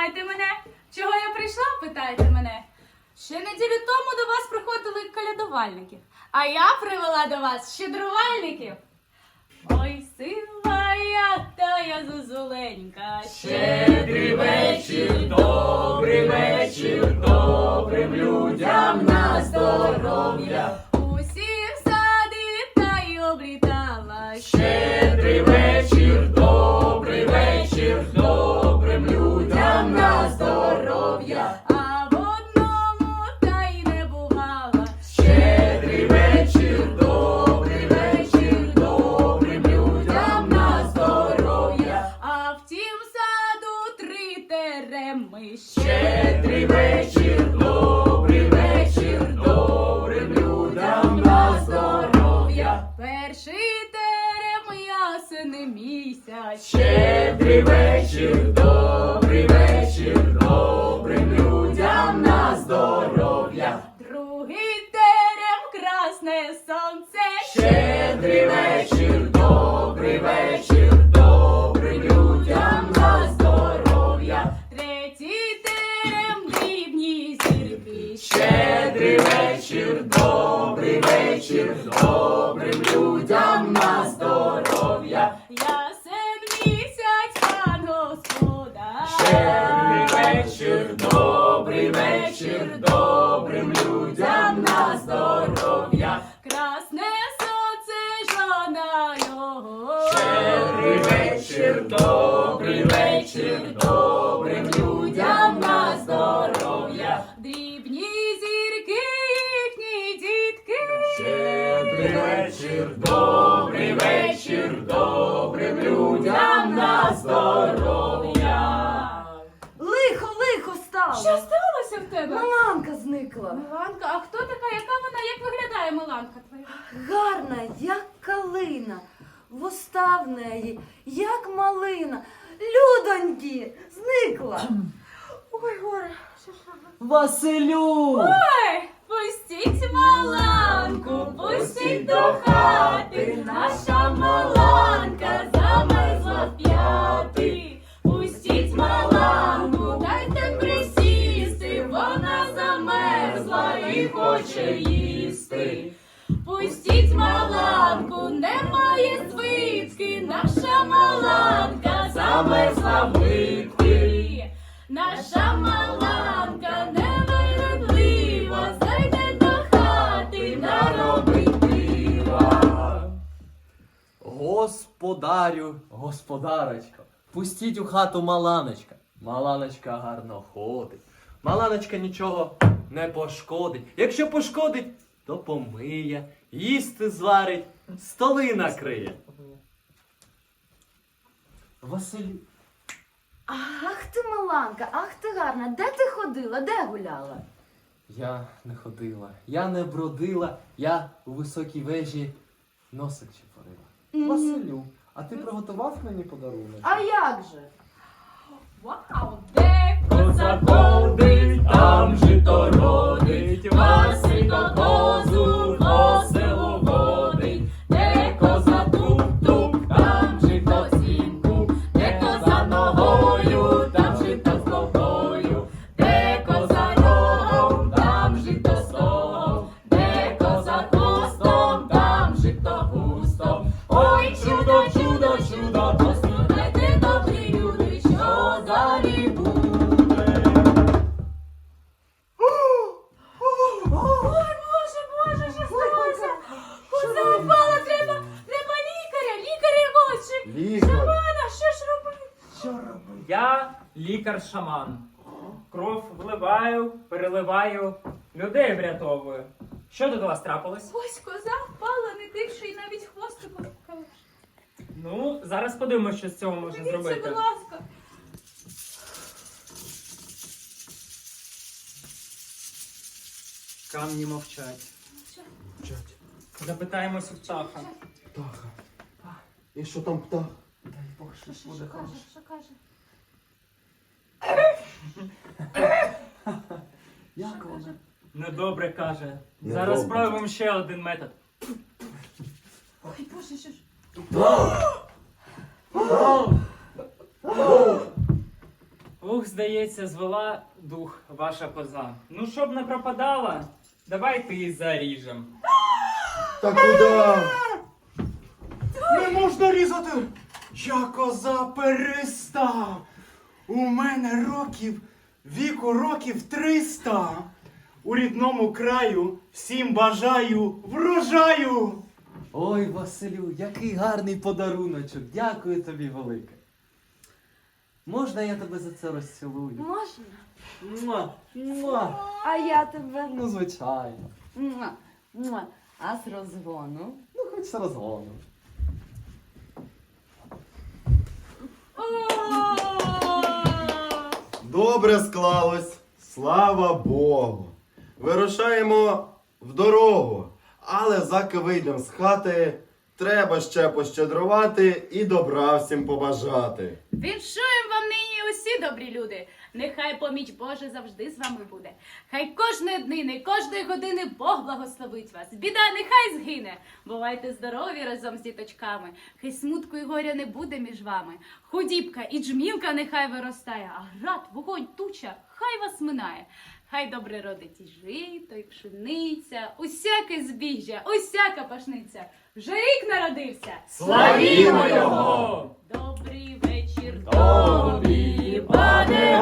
знаєте мене? Чого я прийшла, питаєте мене? Ще неділю тому до вас приходили колядувальники, а я привела до вас щедрувальників. Ой, Щедрий вечір, добрий вечір, добрим людям на здоров'я. Красне сонце жона його. Щедрий вечір, добрий вечір, добрим людям на здоров'я. Дрібні зірки, їхні дітки. Щедрий вечір, добрий вечір, добрим людям на здоров'я. Що сталося в тебе? Маланка зникла. Миланка, а хто така? Яка вона? Як виглядає Миланка твоя? Гарна, як калина. Вуста в неї, як малина. Людоньки, зникла. Ой, горе, що ж робити? Василю! Ой, пустіть Маланку, пустіть до хати, наша Маланка замерзла в п'яти. Хоче їсти. Пустіть Маланку, немає звідки, наша Маланка замерзла в липки. Наша Маланка невередлива, зайде до хати, наробить дива. Господарю, господарочко, пустіть у хату Маланочка. Маланочка гарно ходить. Маланочка нічого не пошкодить. Якщо пошкодить, то помиє, їсти зварить, столи накриє. Василю, Ах ти, Маланка, ах ти гарна. Де ти ходила? Де гуляла? я не ходила, я не бродила, я у високій вежі носик чепорила. Василю, а ти приготував мені подарунок? А як же? Вау, де Коза коза ходить, там жито Я лікар-шаман. Кров вливаю, переливаю, людей врятовую. Що тут у вас трапилось? Ось коза впала, не тихше і навіть хвостиком. Ну, зараз подивимося, що з цього можна Дивіться, зробити. будь ласка. Камні мовчать. Запитаємось у птаха. Птаха. І що там птах? Дай Бог, Що, що каже? Як вона? Недобре каже. Недобре. Зараз спробуємо ще один метод. Ой, Боже, що ж? Ух, здається, звела дух ваша коза. Ну, щоб не пропадала, давайте її заріжем. Та куди? Не можна різати. Я коза перестав. У мене років, віку років 300. У рідному краю всім бажаю врожаю. Ой, Василю, який гарний подаруночок. Дякую тобі велике. Можна я тебе за це розцілую? Можна? Муа, муа. А я тебе. Ну, звичайно. Муа, муа. А з розгону? Ну, хоч з розгоном. Добре склалось, слава Богу. Вирушаємо в дорогу, але заки вийдемо з хати, треба ще пощедрувати і добра всім побажати. Нині усі добрі люди. Нехай поміч Божа завжди з вами буде. Хай кожної днини, кожної години Бог благословить вас. Біда нехай згине. Бувайте здорові разом з діточками. Хай смутку і горя не буде між вами. Худібка і джмілка нехай виростає, а град, вогонь, туча, хай вас минає. Хай добре родить і жито, і пшениця, усяке збіжжя, усяка пашниця. Вже рік народився. Славімо його! Добрий вечір Тобі, пане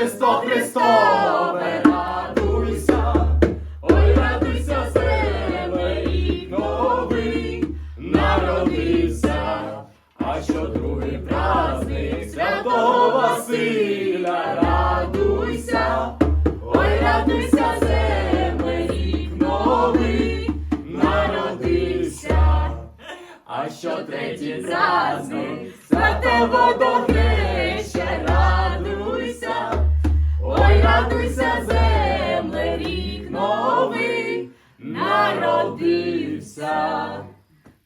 Рождество Христове, радуйся, ой, радуйся, земле, рік новий народився. А що другий праздник святого Василя, радуйся, ой, радуйся, земле, новий народився. А що третій праздник, святе водохреща, радуйся, ой, радуйся, земле, рік новий народився.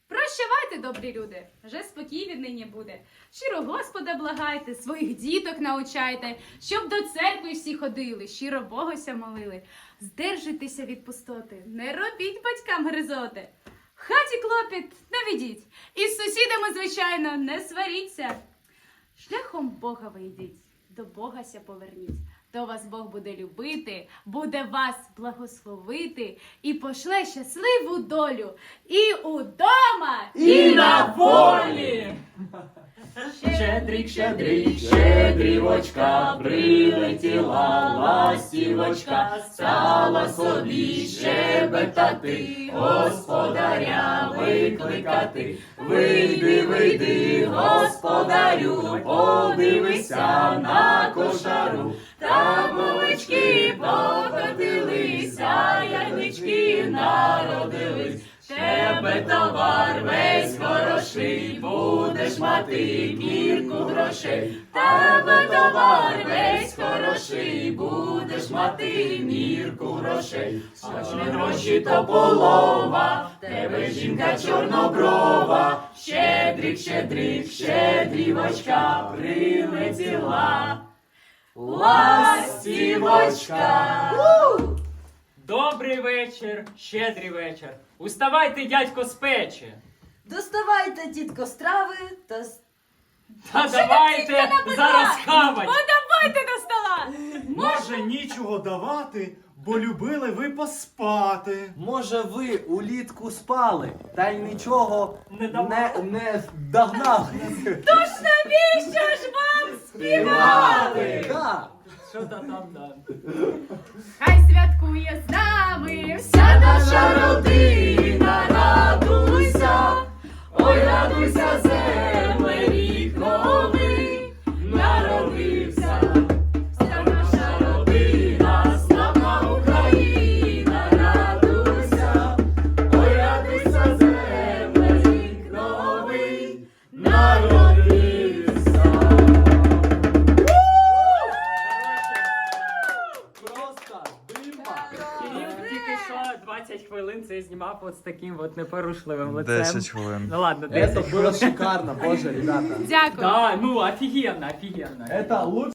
Прощавайте, добрі люди, вже спокій віднині буде. Щиро Господа благайте, своїх діток научайте, щоб до церкви всі ходили, щиро Богося молили. Здержуйтеся від пустоти, не робіть батькам гризоти. Хаті клопіт не ведіть, і з сусідами, звичайно, не сваріться. Шляхом Бога ви йдіть, до Богася поверніть. То вас Бог буде любити, буде вас благословити і пошле щасливу долю і удома, І на волі! Щедрик, щедрик, щедрівочка, прилетіла ластівочка, стала собі щебетати, господаря викликати. Вийди, вийди, господарю, подивися на кошару, там молочки покотилися, яйнички народились. Тебе товар весь будеш мати мірку грошей. Тебе товар весь хороший, будеш мати мірку грошей. Смачні гроші то полова, тебе жінка чорноброва. Щедрик, щедрик, щедрівочка прилетіла. Ластівочка. Добрий вечір, щедрий вечір. Уставайте, дядько, з печі. Доставайте, тітко, страви та с- Та давайте зараз хавать. Подавайте до стола! Може нічого давати, бо любили ви поспати. Може, ви улітку спали, та й нічого Не давали. не, не догнали. Навіщо ж вам Співати. Так. Що та там да? Хай святкує з нами вся от з таким от непорушливим лицем. 10 хвилин. Ну ладно, Это 10 было шикарно, боже, ребята. Дякую. Да, ну офігенно, офігенно. Это лучше.